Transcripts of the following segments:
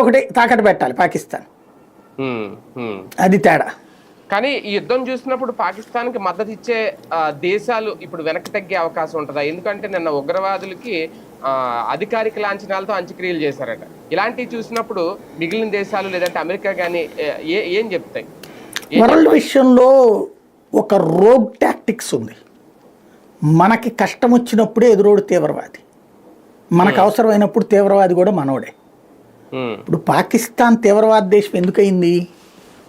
ఒకటి తాకట్టు పెట్టాలి పాకిస్తాన్. అది తేడా. కానీ ఈ యుద్ధం చూసినప్పుడు పాకిస్తాన్కి మద్దతు ఇచ్చే దేశాలు ఇప్పుడు వెనక్కి తగ్గే అవకాశం ఉంటుందా? ఎందుకంటే నిన్న ఉగ్రవాదులకి అధికారిక లాంఛనాలతో అంత్యక్రియలు చేశారట. ఇలాంటివి చూసినప్పుడు మిగిలిన దేశాలు లేదంటే అమెరికా కానీ ఏ ఏం చెప్తాయి? వరల్డ్ విషయంలో ఒక రోగ్ టాక్టిక్స్ ఉంది. మనకి కష్టం వచ్చినప్పుడే ఎదురోడు తీవ్రవాది. మనకు అవసరమైనప్పుడు తీవ్రవాది కూడా మనోడే. ఇప్పుడు పాకిస్తాన్ తీవ్రవాద దేశం ఎందుకయింది?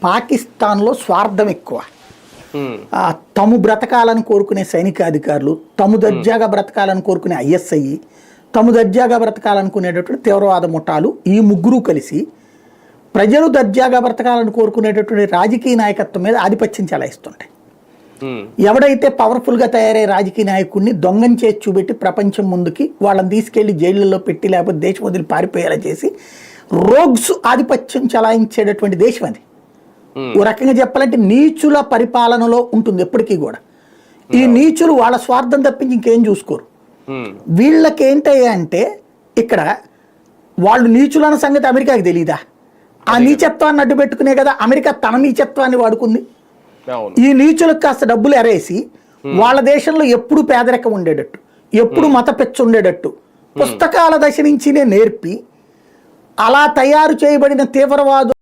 పాకిస్తాన్లో స్వార్థం ఎక్కువ. ఆ, తము బ్రతకాలని కోరుకునే సైనికాధికారులు తము దర్జాగా బ్రతకాలని కోరుకునే ఐఎస్ఐ తము దర్జాగా బ్రతకాలనుకునేటటువంటి తీవ్రవాద ముఠాలు ఈ ముగ్గురు కలిసి ప్రజలు దర్జాగా బ్రతకాలని కోరుకునేటటువంటి రాజకీయ నాయకత్వం మీద ఆధిపత్యం చెలాయిస్తుంటాయి. ఎవడైతే పవర్ఫుల్గా తయారయ్యే రాజకీయ నాయకుడిని దొంగని చేసి చూపెట్టి ప్రపంచం ముందుకి వాళ్ళని తీసుకెళ్ళి జైళ్ళల్లో పెట్టి లేకపోతే దేశం వదిలి పారిపోయేలా చేసి రోగ్స్ ఆధిపత్యం చలాయించేటటువంటి దేశం అది. ఓ రకంగా చెప్పాలంటే నీచుల పరిపాలనలో ఉంటుంది ఎప్పటికీ కూడా. ఈ నీచులు వాళ్ళ స్వార్థం తప్పించి ఇంకేం చూసుకోరు. వీళ్ళకి ఏంటయ్యా అంటే ఇక్కడ వాళ్ళు నీచులన్న సంగతి అమెరికాకి తెలియదా ఆ నీచత్వాన్ని అడ్డు పెట్టుకునే కదా అమెరికా తన నీచత్వాన్ని వాడుకుంది. ఈ నీచులకు కాస్త డబ్బులు ఎరేసి వాళ్ళ దేశంలో ఎప్పుడు పేదరికం ఉండేటట్టు ఎప్పుడు మత పెచ్చ ఉండేటట్టు. పుస్తకాల దశ నుంచినే నేర్పి అలా తయారు చేయబడిన తీవ్రవాదు